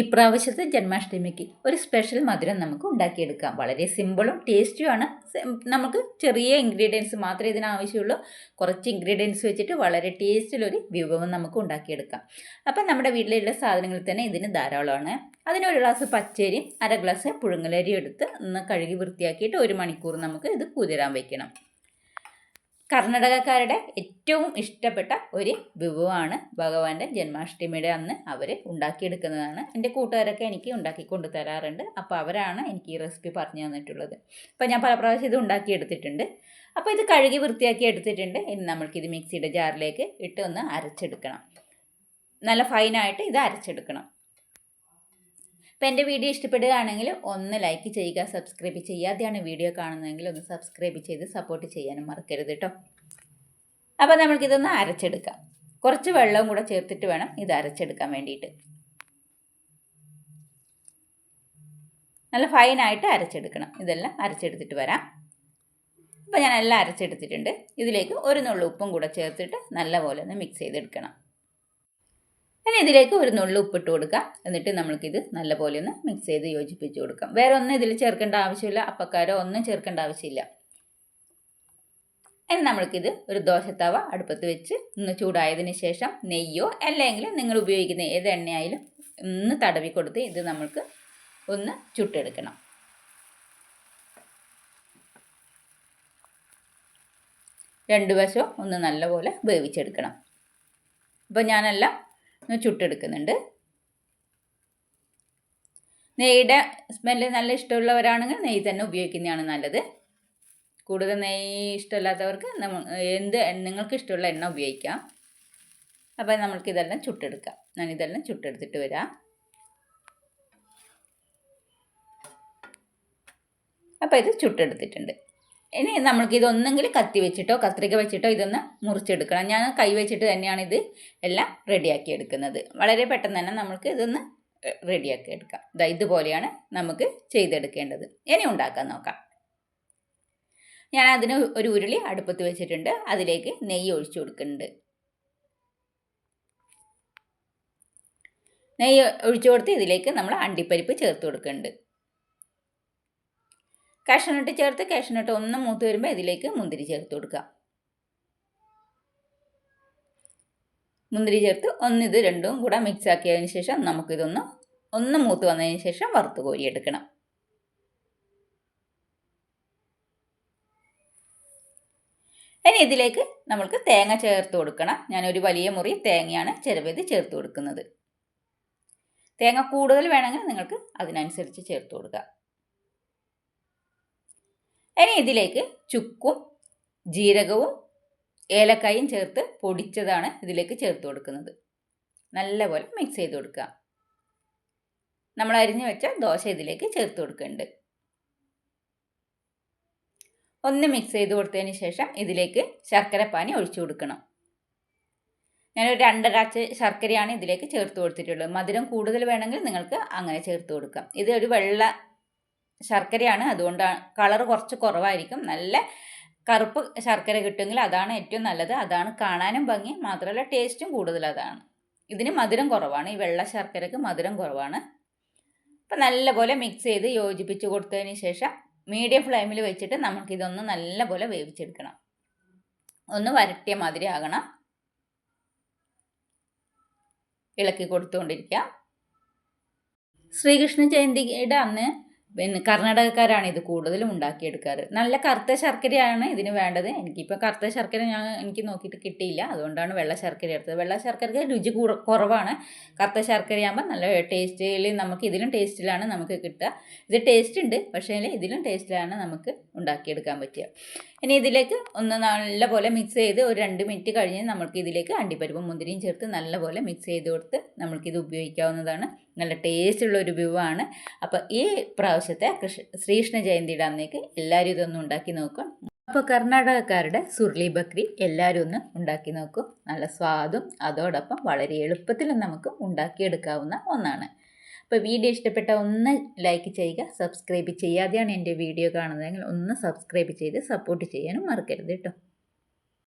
ഇപ്രാവശ്യത്തെ ജന്മാഷ്ടമിക്ക് ഒരു സ്പെഷ്യൽ മധുരം നമുക്ക് ഉണ്ടാക്കിയെടുക്കാം. വളരെ സിമ്പിളും ടേസ്റ്റിയുമാണ് നമുക്ക് ചെറിയ ഇൻഗ്രീഡിയൻസ് മാത്രമേ ഇതിനാവശ്യമുള്ളൂ. കുറച്ച് ഇൻഗ്രീഡിയൻസ് വെച്ചിട്ട് വളരെ ടേസ്റ്റിലൊരു വിഭവം നമുക്ക് ഉണ്ടാക്കിയെടുക്കാം. അപ്പം നമ്മുടെ വീട്ടിലുള്ള സാധനങ്ങളിൽ തന്നെ ഇതിന് ധാരാളമാണ്. അതിനൊരു ഗ്ലാസ് പച്ചരിയും അര ഗ്ലാസ് പുഴുങ്ങലരി എടുത്ത് ഒന്ന് കഴുകി വൃത്തിയാക്കിയിട്ട് ഒരു മണിക്കൂർ നമുക്ക് ഇത് കുതിരാൻ വയ്ക്കണം കർണാടകക്കാരുടെ ഏറ്റവും ഇഷ്ടപ്പെട്ട ഒരു വിഭവമാണ് ഭഗവാന്റെ ജന്മാഷ്ടമിയുടെ അന്ന് അവർ ഉണ്ടാക്കിയെടുക്കുന്നതാണ്. എന്റെ കൂട്ടുകാരൊക്കെ എനിക്ക് ഉണ്ടാക്കി കൊണ്ടു തരാറുണ്ട്. അപ്പോൾ അവരാണ് എനിക്ക് ഈ റെസിപ്പി പറഞ്ഞു തന്നിട്ടുള്ളത്. അപ്പോൾ ഞാൻ പല പ്രാവശ്യം ഇത് ഉണ്ടാക്കിയെടുത്തിട്ടുണ്ട്. അപ്പോൾ ഇത് കഴുകി വൃത്തിയാക്കി എടുത്തിട്ടുണ്ട്. ഇനി നമ്മൾക്കിത് മിക്സിയുടെ ജാറിലേക്ക് ഇട്ട് ഒന്ന് അരച്ചെടുക്കണം. നല്ല ഫൈനായിട്ട് ഇത് അരച്ചെടുക്കണം. അപ്പോൾ എന്റെ വീഡിയോ ഇഷ്ടപ്പെടുകയാണെങ്കിൽ ഒന്ന് ലൈക്ക് ചെയ്യുക സബ്സ്ക്രൈബ് ചെയ്യാതെയാണ് വീഡിയോ കാണുന്നതെങ്കിൽ ഒന്ന് സബ്സ്ക്രൈബ് ചെയ്ത് സപ്പോർട്ട് ചെയ്യാനും മറക്കരുത് കേട്ടോ അപ്പോൾ നമുക്കിതൊന്ന് അരച്ചെടുക്കാം. കുറച്ച് വെള്ളവും കൂടെ ചേർത്തിട്ട് വേണം ഇത് അരച്ചെടുക്കാൻ വേണ്ടിയിട്ട്. നല്ല ഫൈനായിട്ട് അരച്ചെടുക്കണം. ഇതെല്ലാം അരച്ചെടുത്തിട്ട് വരാം. അപ്പോൾ ഞാൻ എല്ലാം അരച്ചെടുത്തിട്ടുണ്ട്. ഇതിലേക്ക് ഒരു നുള്ളു ഉപ്പും കൂടെ ചേർത്തിട്ട് നല്ലപോലെ ഒന്ന് മിക്സ് ചെയ്തെടുക്കണം. ഇനി ഇതിലേക്ക് ഒരു നുള്ളു ഉപ്പിട്ട് കൊടുക്കുക. എന്നിട്ട് നമ്മൾക്കിത് നല്ലപോലെ ഒന്ന് മിക്സ് ചെയ്ത് യോജിപ്പിച്ച് കൊടുക്കാം. വേറെ ഒന്നും ഇതിൽ ചേർക്കേണ്ട ആവശ്യമില്ല. അപ്പക്കാരോ ഒന്നും ചേർക്കേണ്ട ആവശ്യമില്ല. ഇനി നമ്മൾക്കിത് ഒരു ദോശത്തവ അടുപ്പത്ത് വെച്ച് ഒന്ന് ചൂടായതിന് ശേഷം നെയ്യോ അല്ലെങ്കിൽ നിങ്ങൾ ഉപയോഗിക്കുന്ന ഏത് എണ്ണയായാലും ഒന്ന് തടവി കൊടുത്ത് ഇത് നമ്മൾക്ക് ഒന്ന് ചുട്ടെടുക്കണം. രണ്ട് വശവും ഒന്ന് നല്ലപോലെ വേവിച്ചെടുക്കണം. അപ്പോൾ ഞാനെല്ലാം ചുട്ടെടുക്കുന്നുണ്ട്. നെയ്യുടെ സ്മെല്ല് നല്ല ഇഷ്ടമുള്ളവരാണെങ്കിൽ നെയ്യ് തന്നെ ഉപയോഗിക്കുന്നതാണ് നല്ലത്. കൂടുതൽ നെയ്യ് ഇഷ്ടമില്ലാത്തവർക്ക് എന്ത് നിങ്ങൾക്ക് ഇഷ്ടമുള്ള എണ്ണ ഉപയോഗിക്കാം. അപ്പോൾ നമ്മൾക്കിതെല്ലാം ചുട്ടെടുക്കാം. ഞാൻ ഇതെല്ലാം ചുട്ടെടുത്തിട്ട് വരാം. അപ്പോൾ ഇത് ചുട്ടെടുത്തിട്ടുണ്ട്. ഇനി നമ്മൾക്ക് ഇതൊന്നെങ്കിൽ കത്തി വെച്ചിട്ടോ കത്രിക വെച്ചിട്ടോ ഇതൊന്ന് മുറിച്ചെടുക്കണം. ഞാൻ കൈ വെച്ചിട്ട് തന്നെയാണ് ഇത് എല്ലാം റെഡിയാക്കി എടുക്കുന്നത്. വളരെ പെട്ടെന്ന് തന്നെ നമുക്ക് ഇതൊന്ന് റെഡിയാക്കി എടുക്കാം. ഇതാ ഇതുപോലെയാണ് നമുക്ക് ചെയ്തെടുക്കേണ്ടത്. ഇനി ഉണ്ടാക്കാൻ നോക്കാം. ഞാൻ അതിന് ഒരു ഉരുളി അടുപ്പത്ത് വെച്ചിട്ടുണ്ട്. അതിലേക്ക് നെയ്യ് ഒഴിച്ചു കൊടുക്കുന്നുണ്ട്. നെയ്യ് ഒഴിച്ചു കൊടുത്ത് ഇതിലേക്ക് നമ്മൾ അണ്ടിപ്പരിപ്പ് ചേർത്ത് കൊടുക്കുന്നുണ്ട്. കാഷ്നട്ട് ചേർത്ത് കാഷ്നട്ട് ഒന്ന് മൂത്ത് വരുമ്പോൾ ഇതിലേക്ക് മുന്തിരി ചേർത്ത് കൊടുക്കുക. മുന്തിരി ചേർത്ത് ഒന്നിത് രണ്ടും കൂടെ മിക്സ് ആക്കിയതിന് ശേഷം നമുക്കിതൊന്ന് ഒന്ന് മൂത്ത് വന്നതിന് ശേഷം വറുത്ത് കോരിയെടുക്കണം. ഇനി ഇതിലേക്ക് നമ്മൾക്ക് തേങ്ങ ചേർത്ത് കൊടുക്കണം. ഞാനൊരു വലിയ മുറി തേങ്ങയാണ് ചിലവേത് ചേർത്ത് കൊടുക്കുന്നത്. തേങ്ങ കൂടുതൽ വേണമെങ്കിൽ നിങ്ങൾക്ക് അതിനനുസരിച്ച് ചേർത്ത് കൊടുക്കുക ഇനി ഇതിലേക്ക് ചുക്കും ജീരകവും ഏലക്കായും ചേർത്ത് പൊടിച്ചതാണ് ഇതിലേക്ക് ചേർത്ത് കൊടുക്കുന്നത്. നല്ലപോലെ മിക്സ് ചെയ്ത് കൊടുക്കുക. നമ്മൾ അരിഞ്ഞു വെച്ച ദോശ ഇതിലേക്ക് ചേർത്ത് കൊടുക്കുന്നുണ്ട്. ഒന്ന് മിക്സ് ചെയ്ത് കൊടുത്തതിന് ശേഷം ഇതിലേക്ക് ശർക്കരപ്പാനി ഒഴിച്ചു കൊടുക്കണം. ഞാനൊരു രണ്ടരാച്ച് ശർക്കരയാണ് ഇതിലേക്ക് ചേർത്ത് കൊടുത്തിട്ടുള്ളത്. മധുരം കൂടുതൽ വേണമെങ്കിൽ നിങ്ങൾക്ക് അങ്ങനെ ചേർത്ത് കൊടുക്കാം. ഇത് ഒരു വെള്ള ശർക്കരയാണ്. അതുകൊണ്ടാണ് കളർ കുറച്ച് കുറവായിരിക്കും. നല്ല കറുപ്പ് ശർക്കര കിട്ടുമെങ്കിൽ അതാണ് ഏറ്റവും നല്ലത്. അതാണ് കാണാനും ഭംഗി മാത്രമല്ല ടേസ്റ്റും കൂടുതൽ അതാണ്. ഇതിന് മധുരം കുറവാണ്. ഈ വെള്ള ശർക്കരക്ക് മധുരം കുറവാണ്. അപ്പം നല്ലപോലെ മിക്സ് ചെയ്ത് യോജിപ്പിച്ച് കൊടുത്തതിന് ശേഷം മീഡിയം ഫ്ലെയിമിൽ വെച്ചിട്ട് നമുക്കിതൊന്ന് നല്ലപോലെ വേവിച്ചെടുക്കണം. ഒന്ന് വരട്ടിയ മാതിരി ആകണം. ഇളക്കി കൊടുത്തുകൊണ്ടിരിക്കുക ശ്രീകൃഷ്ണ ജയന്തിയുടെ അന്ന് പിന്നെ കർണാടകക്കാരാണ് ഇത് കൂടുതലും ഉണ്ടാക്കിയെടുക്കാറ്. നല്ല കറുത്ത ശർക്കരയാണ് ഇതിന് വേണ്ടത്. എനിക്കിപ്പോൾ കറുത്ത ശർക്കര ഞാൻ എനിക്ക് നോക്കിയിട്ട് കിട്ടിയില്ല. അതുകൊണ്ടാണ് വെള്ള ശർക്കര എടുത്തത്. വെള്ള ശർക്കരയ്ക്ക് രുചി കുറവാണ്. കറുത്ത ശർക്കരയാകുമ്പോൾ നല്ല ടേസ്റ്റിൽ നമുക്ക് ഇതിലും ടേസ്റ്റിലാണ് നമുക്ക് കിട്ടുക. ഇത് ടേസ്റ്റ് ഉണ്ട്. പക്ഷേ ഇതിലും ടേസ്റ്റിലാണ് നമുക്ക് ഉണ്ടാക്കിയെടുക്കാൻ പറ്റുക. ഇനി ഇതിലേക്ക് ഒന്ന് നല്ലപോലെ മിക്സ് ചെയ്ത് ഒരു രണ്ട് മിനിറ്റ് കഴിഞ്ഞ് നമുക്ക് ഇതിലേക്ക് അണ്ടിപ്പരിപ്പും മുന്തിരിയും ചേർത്ത് നല്ലപോലെ മിക്സ് ചെയ്ത് കൊടുത്ത് നമ്മൾക്കിത് ഉപയോഗിക്കാവുന്നതാണ്. നല്ല ടേസ്റ്റുള്ള ഒരു വിഭവമാണ്. അപ്പോൾ ഈ പ്രാവശ്യത്തെ കൃഷ്ണ ശ്രീകൃഷ്ണ ജയന്തിയുടെ അന്നേക്ക് എല്ലാവരും ഇതൊന്നും ഉണ്ടാക്കി നോക്കും. അപ്പോൾ കർണാടകക്കാരുടെ സുർലി ബക്രി എല്ലാവരും ഒന്ന് ഉണ്ടാക്കി നോക്കും. നല്ല സ്വാദും അതോടൊപ്പം വളരെ എളുപ്പത്തിലും നമുക്ക് ഉണ്ടാക്കിയെടുക്കാവുന്ന ഒന്നാണ്. അപ്പോൾ വീഡിയോ ഇഷ്ടപ്പെട്ട ഒന്ന് ലൈക്ക് ചെയ്യുക സബ്സ്ക്രൈബ് ചെയ്യാതെയാണ് എന്റെ വീഡിയോ കാണുന്നതെങ്കിൽ ഒന്ന് സബ്സ്ക്രൈബ് ചെയ്ത് സപ്പോർട്ട് ചെയ്യാനും മറക്കരുത് കേട്ടോ.